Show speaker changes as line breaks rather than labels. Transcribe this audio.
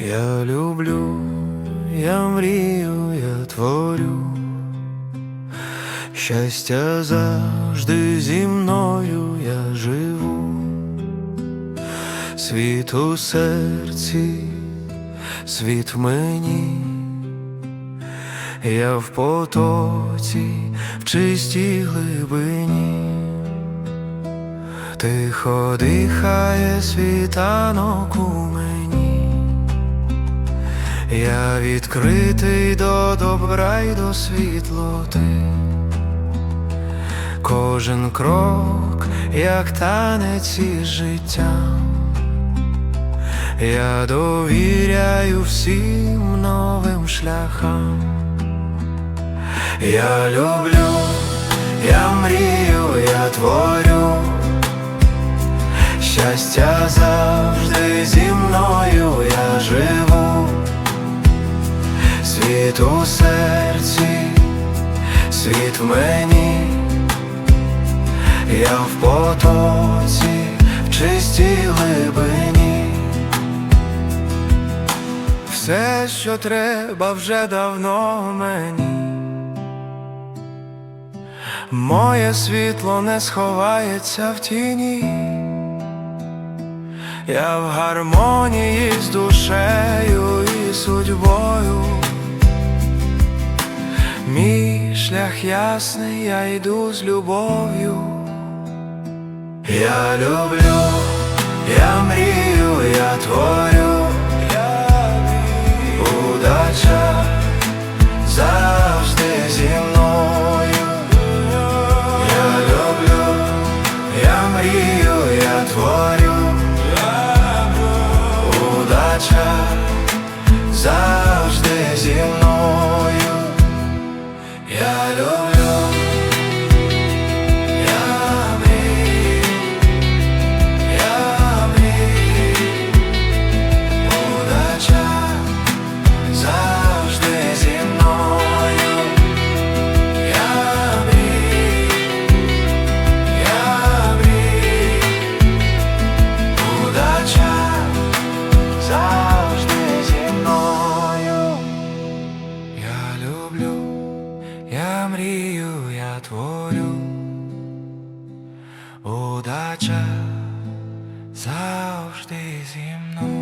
Я люблю, я мрію, я творю. Щастя завжди зі мною я живу, світ у серці, світ мені, я в потоці, в чистій глибині, тихо дихає світанок у мені, я відкритий до добра й до світлоти. Кожен крок, як танець із життя, я довіряю всім новим шляхам. Я люблю, я мрію, я творю, щастя завжди зі мною я живу, світ у серці, світ в мені. Я в потоці, в чистій глибині. Все, що треба, вже давно мені. Моє світло не сховається в тіні. Я в гармонії з душею і судьбою. Шлях ясний, я йду з любов'ю. Я люблю, я мрію, я творю, Удача завжди зі мною.